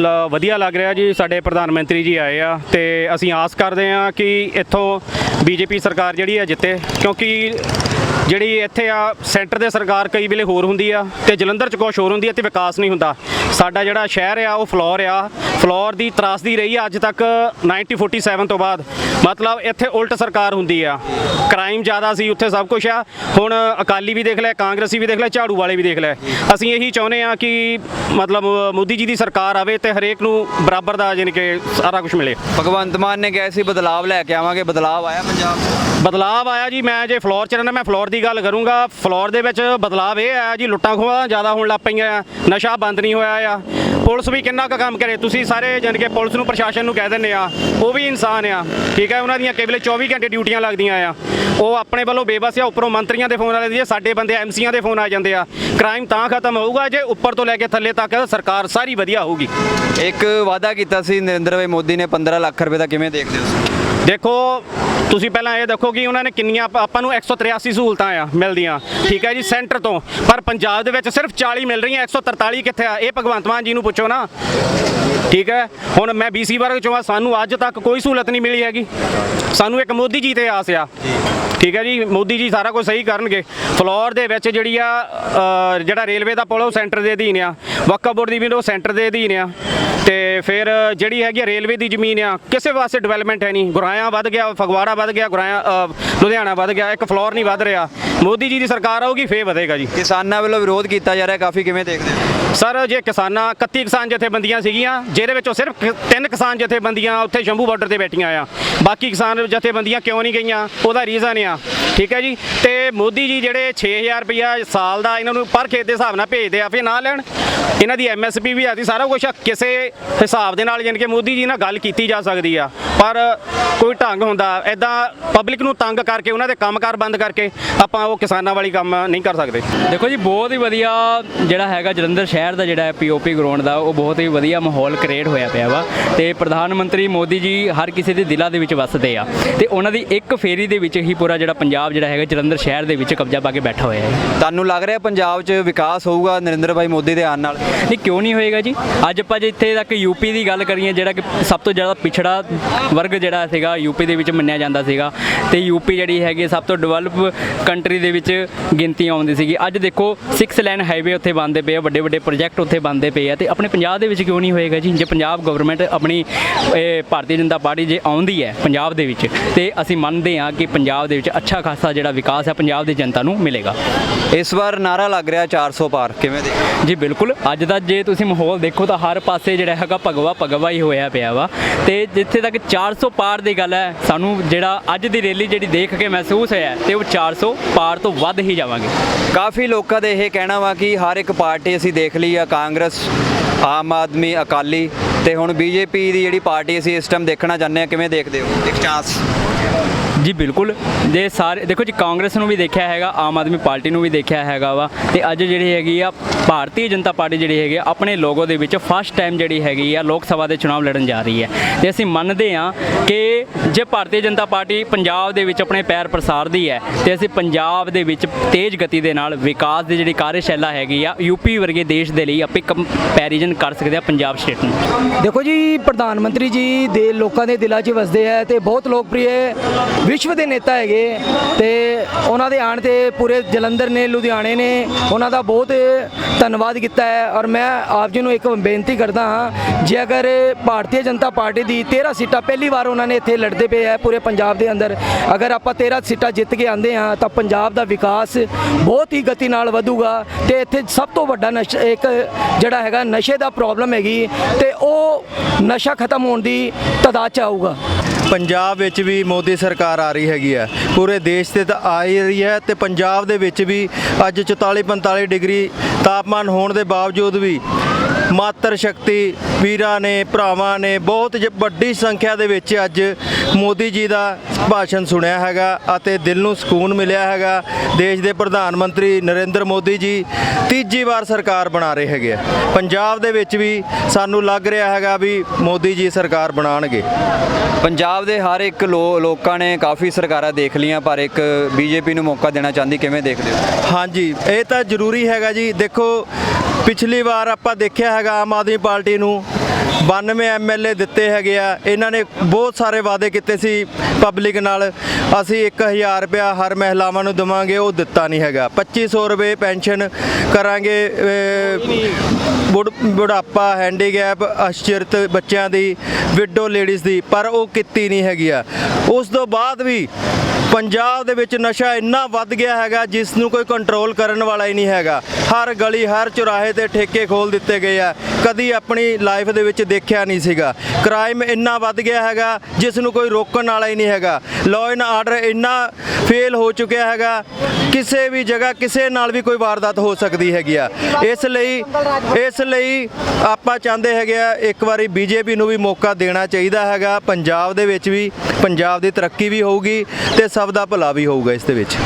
ਲ- ਵਧੀਆ ਲੱਗ ਰਿਹਾ ਜੀ, ਸਾਡੇ ਪ੍ਰਧਾਨ ਮੰਤਰੀ ਜੀ ਆਏ ਆ ਤੇ ਅਸੀਂ ਆਸ ਕਰਦੇ ਆ ਕਿ ਇੱਥੋਂ ਬੀਜੇਪੀ ਸਰਕਾਰ ਜਿਹੜੀ ਹੈ ਜਿੱਤੇ, ਕਿਉਂਕਿ ਜਿਹੜੀ ਇੱਥੇ ਆ ਸੈਂਟਰ ਦੇ ਸਰਕਾਰ ਕਈ ਵੇਲੇ ਹੋਰ ਹੁੰਦੀ ਆ ਤੇ ਜਲੰਧਰ ਚ ਕੁਛ ਹੋਰ ਹੁੰਦੀ ਆ ਤੇ ਵਿਕਾਸ ਨਹੀਂ ਹੁੰਦਾ। ਸਾਡਾ ਜਿਹੜਾ ਸ਼ਹਿਰ ਆ, ਉਹ ਫਲੋਰ ਆ। ਫਲੋਰ ਦੀ ਤਰਾਸਦੀ ਰਹੀ ਆ ਅੱਜ ਤੱਕ 1947 ਤੋਂ ਬਾਅਦ। ਮਤਲਬ ਇੱਥੇ ਉਲਟ ਸਰਕਾਰ ਹੁੰਦੀ ਆ। ਕ੍ਰਾਈਮ ਜ਼ਿਆਦਾ ਸੀ ਉੱਥੇ ਸਭ ਕੁਝ ਆ। ਹੁਣ ਅਕਾਲੀ ਵੀ ਦੇਖ ਲੈ, ਕਾਂਗਰਸੀ ਵੀ ਦੇਖ ਲੈ, ਝਾੜੂ ਵਾਲੇ ਵੀ ਦੇਖ ਲੈ। ਅਸੀਂ ਇਹੀ ਚਾਹੁੰਦੇ ਆ ਕਿ ਮਤਲਬ ਮੋਦੀ ਜੀ ਦੀ ਸਰਕਾਰ ਆਵੇ ਤੇ ਹਰੇਕ ਨੂੰ ਬਰਾਬਰ ਦਾ ਯਾਨੀ ਕਿ ਸਾਰਾ ਕੁਝ ਮਿਲੇ। ਭਗਵੰਤ ਮਾਨ ਨੇ ਕਿਹਾ ਸੀ, ਬਦਲਾਵ ਲੈ ਕੇ ਆਵਾਂਗੇ, ਬਦਲਾਵ ਆਇਆ ਪੰਜਾਬ 'ਚ ਬਦਲਾਵ ਆਇਆ ਜੀ ਮੈਂ ਜੇ ਫਲੋਰ ਚ ਰਹਿਣਾ ਮੈਂ ਫਲੋਰ ਦੀ ਗੱਲ ਕਰੂੰਗਾ। ਫਲੋਰ ਦੇ ਵਿੱਚ ਬਦਲਾਵ ਇਹ ਆਇਆ ਜੀ ਲੁੱਟਾਂ ਖੋਹਾਂ ਜ਼ਿਆਦਾ ਹੋਣ ਲੱਗ ਪਈਆਂ ਆ ਨਸ਼ਾ ਬੰਦ ਨਹੀਂ ਹੋਇਆ ਆ। ਪੁਲਿਸ ਵੀ ਕਿੰਨਾ ਕੁ ਕੰਮ ਕਰੇ ਤੁਸੀਂ ਸਾਰੇ ਜਾਣੀ ਕਿ ਪੁਲਿਸ ਨੂੰ ਪ੍ਰਸ਼ਾਸਨ ਨੂੰ ਕਹਿ ਦਿੰਦੇ ਆ ਉਹ ਵੀ ਇਨਸਾਨ ਆ ਠੀਕ ਹੈ ਉਹਨਾਂ ਦੀਆਂ ਕੇਵਲੇ 24 ਘੰਟੇ ਡਿਊਟੀਆਂ ਲੱਗਦੀਆਂ ਆ। ਉਹ ਆਪਣੇ ਵੱਲੋਂ ਬੇਬਸ ਆ ਉੱਪਰੋਂ ਮੰਤਰੀਆਂ ਦੇ ਫੋਨ ਆਲੇ ਦੀ ਸਾਡੇ ਬੰਦੇ ਐਮਸੀਆਂ ਦੇ ਫੋਨ ਆ ਜਾਂਦੇ ਆ। ਕ੍ਰਾਈਮ ਤਾਂ ਖਤਮ ਹੋਊਗਾ ਜੇ ਉੱਪਰ ਤੋਂ ਲੈ ਕੇ ਥੱਲੇ ਤੱਕ ਸਰਕਾਰ ਸਾਰੀ ਵਧੀਆ ਹੋਊਗੀ। ਇੱਕ ਵਾਅਦਾ ਕੀਤਾ ਸੀ ਨਰਿੰਦਰ ਭਾਈ ਮੋਦੀ ਨੇ 15 ਲੱਖ ਰੁਪਏ ਦਾ ਕਿਵੇਂ ਦੇਖਦੇ ਹੋ ਦੇਖੋ ਤੁਸੀਂ ਪਹਿਲਾਂ ਇਹ ਦੇਖੋ ਕਿ ਉਹਨਾਂ ਨੇ ਕਿੰਨੀਆਂ ਆਪਾਂ- ਆਪਾਂ ਨੂੰ 183 ਸਹੂਲਤਾਂ ਆ ਮਿਲਦੀਆਂ। ਠੀਕ ਹੈ ਜੀ, ਸੈਂਟਰ ਤੋਂ। ਪਰ ਪੰਜਾਬ ਦੇ ਵਿੱਚ ਸਿਰਫ 40 ਮਿਲ ਰਹੀਆਂ 143 ਕਿੱਥੇ ਆ? ਇਹ ਭਗਵੰਤ ਮਾਨ ਜੀ ਨੂੰ ਪੁੱਛੋ ਨਾ। ਠੀਕ ਹੈ, ਹੁਣ ਮੈਂ ਬੀਸੀ ਵਰਗ ਚੋਂ ਆ, ਸਾਨੂੰ ਅੱਜ ਤੱਕ ਕੋਈ ਸਹੂਲਤ ਨਹੀਂ ਮਿਲੀ ਹੈਗੀ। ਸਾਨੂੰ ਇੱਕ ਮੋਦੀ ਜੀ ਤੇ ਆਸ ਆ। ਠੀਕ ਹੈ ਜੀ, ਮੋਦੀ ਜੀ ਸਾਰਾ ਕੁਝ ਸਹੀ ਕਰਨਗੇ। ਫਲੋਰ ਦੇ ਵਿੱਚ ਜਿਹੜੀ ਆ ਜਿਹੜਾ ਰੇਲਵੇ ਦਾ ਪੁਲ ਉਹ ਸੈਂਟਰ ਦੇ ਅਧੀਨ ਆ। ਵਕਫ ਬੋਰਡ ਦੀ ਵੀ ਉਹ ਸੈਂਟਰ ਦੇ ਅਧੀਨ ਆ। ਤੇ ਫਿਰ ਜਿਹੜੀ ਹੈਗੀ ਰੇਲਵੇ ਦੀ ਜ਼ਮੀਨ ਆ ਕਿਸੇ ਵਾਸਤੇ ਡਿਵੈਲਪਮੈਂਟ ਹੈ ਨਹੀਂ। ਗੁਰਾਇਆ ਵੱਧ ਗਿਆ ਫਗਵਾੜਾ ਵੱਧ ਗਿਆ ਗੁਰਾਇਆ ਲੁਧਿਆਣਾ ਵੱਧ ਗਿਆ ਇੱਕ ਫਲੋਰ ਨਹੀਂ ਵੱਧ ਰਿਹਾ। ਮੋਦੀ ਜੀ ਦੀ ਸਰਕਾਰ ਆਊਗੀ ਫੇਰ ਵਧੇਗਾ ਜੀ। ਕਿਸਾਨਾਂ ਵੱਲੋਂ ਵਿਰੋਧ ਕੀਤਾ ਜਾ ਰਿਹਾ ਕਾਫੀ ਕਿਵੇਂ ਦੇਖਦੇ ਹੋ? ਸਰ ਜੇ ਕਿਸਾਨਾਂ 31 ਕਿਸਾਨ ਜਥੇਬੰਦੀਆਂ ਸੀਗੀਆਂ ਜਿਹਦੇ ਵਿੱਚੋਂ ਸਿਰਫ ਤਿੰਨ ਕਿਸਾਨ ਜਥੇਬੰਦੀਆਂ ਉੱਥੇ ਸ਼ੰਭੂ ਬਾਰਡਰ ਤੇ ਬੈਠੀਆਂ ਆ। ਬਾਕੀ ਕਿਸਾਨ ਜਥੇਬੰਦੀਆਂ ਕਿਉਂ ਨਹੀਂ ਗਈਆਂ? ਉਹਦਾ ਰੀਜ਼ਨ ਆ। ਠੀਕ ਹੈ ਜੀ? ਤੇ ਮੋਦੀ ਜੀ ਜਿਹੜੇ 6000 ਰੁਪਇਆ ਸਾਲ ਦਾ ਇਹਨਾਂ ਨੂੰ ਪਰ ਖੇਤ ਦੇ ਹਿਸਾਬ ਨਾਲ ਭੇਜਦੇ ਆ, ਫਿਰ ਨਾ ਲੈਣ? ਇਹਨਾਂ ਦੀ ਐਮਐਸਪੀ ਵੀ ਆਦੀ ਸਾਰਾ ਕੁਝ ਕਿਸੇ ਹਿਸਾਬ ਦੇ ਨਾਲ ਯਾਨੀ ਕਿ ਮੋਦੀ ਜੀ ਨਾਲ ਗੱਲ ਕੀਤੀ ਜਾ ਸਕਦੀ ਆ। ਪਰ ਕੋਈ ਢੰਗ ਹੁੰਦਾ। ਐਦਾਂ ਪਬਲਿਕ ਨੂੰ ਤੰਗ ਕਰਕੇ, ਉਹਨਾਂ ਦੇ ਕੰਮਕਾਰ ਬੰਦ ਕਰਕੇ ਆਪਾਂ ਉਹ ਕਿਸਾਨਾਂ ਵਾਲੀ ਕੰਮ ਨਹੀਂ ਕਰ ਸਕਦੇ। ਦੇਖੋ ਜੀ, ਬਹੁਤ ਹੀ ਵਧੀਆ ਜਿਹੜਾ ਹੈਗਾ ਜਲੰਧਰ ਸ਼ਹਿਰ ਦਾ ਜਿਹੜਾ ਪੀਓਪੀ ਗਰਾਊਂਡ ਦਾ, ਉਹ ਬਹੁਤ ਹੀ ਵਧੀਆ ਮਾਹੌਲ ਕ੍ਰੀਏਟ ਹੋਇਆ ਪਿਆ ਵਾ। ਤੇ ਪ੍ਰਧਾਨ ਮੰਤਰੀ ਮੋਦੀ ਜੀ ਹਰ ਕਿਸੇ ਦੇ ਦਿਲਾਂ ਦੇ ਵਿੱਚ ਵਸਦੇ ਆ। ਤੇ ਉਹਨਾਂ ਦੀ ਇੱਕ ਫੇਰੀ ਦੇ ਵਿੱਚ ਹੀ ਪੂਰਾ ਜਿਹੜਾ ਪੰਜਾਬ ਜਿਹੜਾ ਹੈਗਾ ਜਲੰਧਰ ਸ਼ਹਿਰ ਦੇ ਵਿੱਚ ਕਬਜ਼ਾ ਪਾ ਕੇ ਬੈਠਾ ਹੋਇਆ ਹੈ। ਤੁਹਾਨੂੰ ਲੱਗ ਰਿਹਾ ਪੰਜਾਬ 'ਚ ਵਿਕਾਸ ਹੋਊਗਾ ਨਰਿੰਦਰ ਭਾਈ ਮੋਦੀ ਦੇ ਆਉਣ ਨਾਲ? ਨਹੀਂ ਕਿਉਂ ਨਹੀਂ ਹੋਏਗਾ ਜੀ? ਅੱਜ ਆਪਾਂ ਜੇ ਇੱਥੇ ਤੱਕ ਯੂਪੀ ਦੀ ਗੱਲ ਕਰੀਏ ਜਿਹੜਾ ਕਿ ਸਭ ਤੋਂ ਜ਼ਿਆਦਾ ਪਿਛੜਾ ਵਰਗ ਜਿਹੜਾ ਸੀਗਾ ਯੂਪੀ ਦੇ ਵਿੱਚ ਮੰਨਿਆ ਜਾਂਦਾ ਸੀਗਾ ਤੇ ਯੂਪੀ ਜਿਹੜੀ ਹੈਗੀ ਸਭ ਤੋਂ ਡਿਵੈਲਪ ਕੰਟਰੀ ਦੇ ਵਿੱਚ ਗਿਣਤੀ ਆਉਂਦੀ ਸੀਗੀ। ਅੱਜ ਦੇਖੋ 6 ਲਾਈਨ ਹਾਈਵੇ ਉੱਥੇ ਬਣਦੇ ਪਏ ਆ ਵੱਡੇ ਵੱਡੇ ਪ੍ਰੋਜੈਕਟ ਉੱਥੇ ਬਣਦੇ ਪਏ ਆ ਤੇ ਆਪਣੇ ਪੰਜਾਬ ਦੇ ਵਿੱਚ ਕਿਉਂ ਨਹੀਂ ਹੋਏਗਾ ਜੀ? ਜੇ ਪੰਜਾਬ ਗਵਰਨਮੈਂਟ ਆਪਣੀ ਇਹ ਭਾਰਤੀ ਜਨਤਾ ਪਾਰਟੀ ਜੇ ਆਉਂਦੀ ਹੈ ਪੰਜਾਬ ਦੇ ਵਿੱਚ ਤੇ ਅਸੀਂ ਮੰਨਦੇ ਹਾਂ ਕਿ ਪੰਜਾਬ ਦੇ ਵਿੱਚ ਅੱਛਾ ਖਾਸਾ ਜਿਹੜਾ ਵਿਕਾਸ ਹੈ ਪੰਜਾਬ ਦੀ ਜਨਤਾ ਨੂੰ ਮਿਲੇਗਾ। ਇਸ ਵਾਰ ਨਾਰਾ ਲੱਗ ਰਿਹਾ 400 ਪਾਰ ਕਿਵੇਂ ਦੇ ਜੀ ਬਿਲਕੁਲ। ਅੱਜ ਦਾ ਜੇ ਤੁਸੀਂ ਮਾਹੌਲ ਦੇਖੋ ਤਾਂ ਹਰ ਪਾਸੇ ਜਿਹੜਾ ਹੈਗਾ ਭਗਵਾ ਭਗਵਾ ਹੀ ਹੋਇਆ ਪਿਆ ਵਾ। ਤੇ ਜਿੱਥੇ ਤੱਕ 400 ਪਾਰ ਦੀ ਗੱਲ ਹੈ ਸਾਨੂੰ ਜਿਹੜਾ ਅੱਜ ਦੀ ਰੈਲੀ ਜਿਹੜੀ ਦੇਖ ਕੇ ਮਹਿਸੂਸ ਹੋਇਆ ਤੇ ਉਹ 400 ਪਾਰ ਤੋਂ ਵੱਧ ਹੀ ਜਾਵਾਂਗੇ। ਕਾਫੀ ਲੋਕਾਂ ਦਾ ਇਹ ਕਹਿਣਾ ਵਾ ਕਿ ਹਰ ਇੱਕ ਪਾਰਟੀ ਅਸੀਂ ਦੇਖ ਲਈ ਆ ਕਾਂਗਰਸ ਆਮ ਆਦਮੀ ਅਕਾਲੀ। ਤੇ ਹੁਣ ਬੀਜੇਪੀ ਦੀ ਜਿਹੜੀ ਪਾਰਟੀ ਅਸੀਂ ਇਸ ਟਾਈਮ ਦੇਖਣਾ ਚਾਹੁੰਦੇ ਆ ਕਿਵੇਂ ਦੇਖਦੇ ਹੋ? ਇੱਕ ਚਾਂਸ ਜੀ ਬਿਲਕੁਲ। ਜੇ ਸਾਰੇ ਦੇਖੋ ਜੀ ਕਾਂਗਰਸ ਨੂੰ ਵੀ ਦੇਖਿਆ ਹੈਗਾ ਆਮ ਆਦਮੀ ਪਾਰਟੀ ਨੂੰ ਵੀ ਦੇਖਿਆ ਹੈਗਾ ਵਾ। ਤੇ ਅੱਜ ਜਿਹੜੀ ਹੈਗੀ ਆ ਭਾਰਤੀ ਜਨਤਾ ਪਾਰਟੀ ਜਿਹੜੀ ਹੈਗੀ ਆ ਆਪਣੇ ਲੋਗੋ ਦੇ ਵਿੱਚ ਫਸਟ ਟਾਈਮ ਜਿਹੜੀ ਹੈਗੀ ਆ ਲੋਕ ਸਭਾ ਦੇ ਚੋਣ ਲੜਨ ਜਾ ਰਹੀ ਹੈ। ਤੇ ਅਸੀਂ ਮੰਨਦੇ ਹਾਂ ਕਿ ਜੇ ਭਾਰਤੀ ਜਨਤਾ ਪਾਰਟੀ ਪੰਜਾਬ ਦੇ ਵਿੱਚ ਆਪਣੇ ਪੈਰ ਪ੍ਰਸਾਰਦੀ ਹੈ ਤੇ ਅਸੀਂ ਪੰਜਾਬ ਦੇ ਵਿੱਚ ਤੇਜ਼ ਗਤੀ ਦੇ ਨਾਲ ਵਿਕਾਸ ਦੀ ਜਿਹੜੀ ਕਾਰਜਸ਼ਾਲਾ ਹੈਗੀ ਆ ਯੂਪੀ ਵਰਗੇ ਦੇਸ਼ ਦੇ ਲਈ ਆਪੇ ਕੰਪੈਰੀਜ਼ਨ ਕਰ ਸਕਦੇ ਆ ਪੰਜਾਬ ਸਟੇਟ ਨੂੰ। ਦੇਖੋ ਜੀ, ਪ੍ਰਧਾਨ ਮੰਤਰੀ ਜੀ ਦੇ ਲੋਕਾਂ ਦੇ ਦਿਲਾਂ 'ਚ ਵਸਦੇ ਹੈ ਤੇ ਬਹੁਤ ਲੋਕਪ੍ਰਿਯ ਵਿਸ਼ਵ ਦੇ ਨੇਤਾ ਹੈਗੇ ਤੇ ਉਹਨਾਂ ਦੇ ਆਣ ਤੇ ਪੂਰੇ ਜਲੰਧਰ ਨੇ, ਲੁਧਿਆਣੇ ਨੇ ਉਹਨਾਂ ਦਾ ਬਹੁਤ ਧੰਨਵਾਦ ਕੀਤਾ ਹੈ ਔਰ ਮੈਂ ਆਪ ਜੀ ਨੂੰ ਇੱਕ ਬੇਨਤੀ ਕਰਦਾ ਹਾਂ, ਜੇ ਅਗਰ ਭਾਰਤੀ ਜਨਤਾ ਪਾਰਟੀ ਦੀ 13 ਸੀਟਾਂ ਪਹਿਲੀ ਵਾਰ ਉਹਨਾਂ ਨੇ ਇੱਥੇ ਲੜਦੇ ਪਏ ਹੈ ਪੂਰੇ ਪੰਜਾਬ ਦੇ ਅੰਦਰ, ਅਗਰ ਆਪਾਂ 13 ਸੀਟਾਂ ਜਿੱਤ ਕੇ ਆਂਦੇ ਹਾਂ ਤਾਂ ਪੰਜਾਬ ਦਾ ਵਿਕਾਸ ਬਹੁਤ ਹੀ ਗਤੀ ਨਾਲ ਵਧੂਗਾ ਤੇ ਇੱਥੇ ਸਭ ਤੋਂ ਵੱਡਾ ਨਸ਼ਾ ਇੱਕ ਜਿਹੜਾ ਹੈਗਾ ਨਸ਼ੇ ਦਾ ਪ੍ਰੋਬਲਮ ਹੈਗੀ ਤੇ ਉਹ ਨਸ਼ਾ ਖਤਮ ਹੋਣ ਦੀ ਤਦਾਦ ਚ ਆਊਗਾ। ਪੰਜਾਬ ਵਿੱਚ ਵੀ ਮੋਦੀ ਸਰਕਾਰ ਆ ਰਹੀ ਹੈਗੀ ਹੈ। ਪੂਰੇ ਦੇਸ਼ ਤੇ ਤਾਂ ਆ ਹੀ ਰਹੀ ਹੈ ਤੇ ਪੰਜਾਬ ਦੇ ਵਿੱਚ ਵੀ ਅੱਜ 44 45 ਡਿਗਰੀ ਤਾਪਮਾਨ ਹੋਣ ਦੇ ਬਾਵਜੂਦ ਵੀ ਮਾਤਰ ਸ਼ਕਤੀ ਵੀਰਾਂ ਨੇ ਭਰਾਵਾਂ ਨੇ ਬਹੁਤ ਵੱਡੀ ਸੰਖਿਆ ਦੇ ਵਿੱਚ ਅੱਜ ਮੋਦੀ ਜੀ ਦਾ ਭਾਸ਼ਣ ਸੁਣਿਆ ਹੈਗਾ ਅਤੇ ਦਿਲ ਨੂੰ ਸਕੂਨ ਮਿਲਿਆ ਹੈਗਾ। ਦੇਸ਼ ਦੇ ਪ੍ਰਧਾਨ ਮੰਤਰੀ ਨਰਿੰਦਰ ਮੋਦੀ ਜੀ ਤੀਜੀ ਵਾਰ ਸਰਕਾਰ ਬਣਾ ਰਹੇ ਹੈਗੇ ਆ। ਪੰਜਾਬ ਦੇ ਵਿੱਚ ਵੀ ਸਾਨੂੰ ਲੱਗ ਰਿਹਾ ਹੈਗਾ ਵੀ ਮੋਦੀ ਜੀ ਸਰਕਾਰ ਬਣਾਉਣਗੇ। ਪੰਜਾਬ ਦੇ ਹਰ ਇੱਕ ਲੋਕਾਂ ਨੇ ਕਾਫੀ ਸਰਕਾਰਾਂ ਦੇਖ ਲੀਆਂ ਪਰ ਇੱਕ ਬੀਜੇਪੀ ਨੂੰ ਮੌਕਾ ਦੇਣਾ ਚਾਹੁੰਦੀ ਕਿਵੇਂ ਦੇਖਦੇ ਹੋ? ਹਾਂਜੀ ਇਹ ਤਾਂ ਜ਼ਰੂਰੀ ਹੈਗਾ ਜੀ। ਦੇਖੋ ਪਿਛਲੀ ਵਾਰ ਆਪਾਂ ਦੇਖਿਆ ਹੈਗਾ ਆਮ ਆਦਮੀ ਪਾਰਟੀ ਨੂੰ 92 ਐਮਐਲਏ ਦਿੱਤੇ ਹੈਗੇ ਆ। ਇਹਨਾਂ ਨੇ ਬਹੁਤ ਸਾਰੇ ਵਾਅਦੇ ਕੀਤੇ ਸੀ ਪਬਲਿਕ ਨਾਲ। ਅਸੀਂ 1000 ਰੁਪਇਆ ਹਰ ਮਹਿਲਾਵਾਂ ਨੂੰ ਦੇਵਾਂਗੇ ਉਹ ਦਿੱਤਾ ਨਹੀਂ ਹੈਗਾ। 2500 ਰੁਪਏ ਪੈਨਸ਼ਨ ਕਰਾਂਗੇ ਅਹ, ਬੁਢਾਪਾ ਹੈਂਡੀਕੈਪ ਅਸ਼ਚਿਰਤ ਬੱਚਿਆਂ ਦੀ ਵਿਡੋ ਲੇਡੀਜ਼ ਦੀ ਪਰ ਉਹ ਕੀਤੀ ਨਹੀਂ ਹੈਗੀ ਆ। ਉਸ ਤੋਂ ਬਾਅਦ ਵੀ ਪੰਜਾਬ ਦੇ ਵਿੱਚ ਨਸ਼ਾ ਇੰਨਾ ਵੱਧ ਗਿਆ ਹੈਗਾ, ਜਿਸ ਨੂੰ ਕੋਈ ਕੰਟਰੋਲ ਕਰਨ ਵਾਲਾ ਹੀ ਨਹੀਂ ਹੈਗਾ। ਹਰ ਗਲੀ, ਹਰ ਚੁਰਾਹੇ ਤੇ ਠੇਕੇ ਖੋਲ ਦਿੱਤੇ ਗਏ ਆ। ਕਦੀ ਆਪਣੀ ਲਾਈਫ ਦੇ ਵਿੱਚ ਦੇਖਿਆ ਨਹੀਂ ਸੀਗਾ। ਕ੍ਰਾਈਮ ਇੰਨਾ ਵੱਧ ਗਿਆ ਹੈਗਾ, ਜਿਸ ਨੂੰ ਕੋਈ ਰੋਕਣ ਵਾਲਾ ਹੀ ਨਹੀਂ ਹੈਗਾ। ਲਾਅ ਐਂਡ ਆਰਡਰ ਇੰਨਾ ਫੇਲ ਹੋ ਚੁੱਕਿਆ ਹੈਗਾ, ਕਿਸੇ ਵੀ ਜਗ੍ਹਾ, ਕਿਸੇ ਨਾਲ ਵੀ ਕੋਈ ਵਾਰਦਾਤ ਹੋ ਸਕਦੀ ਹੈਗੀ ਆ। ਇਸ ਲਈ ਇਸ ਲਈ ਆਪਾਂ ਚਾਹੁੰਦੇ ਹੈਗੇ ਆ, ਇੱਕ ਵਾਰੀ ਬੀਜੇਪੀ ਨੂੰ ਵੀ ਮੌਕਾ ਦੇਣਾ ਚਾਹੀਦਾ ਹੈਗਾ। ਪੰਜਾਬ ਦੇ ਵਿੱਚ ਵੀ, ਪੰਜਾਬ ਦੀ ਤਰੱਕੀ ਵੀ ਹੋਊਗੀ ਤੇ ਸਭ ਦਾ ਭਲਾ ਵੀ ਹੋਊਗਾ ਇਸ ਦੇ ਵਿੱਚ।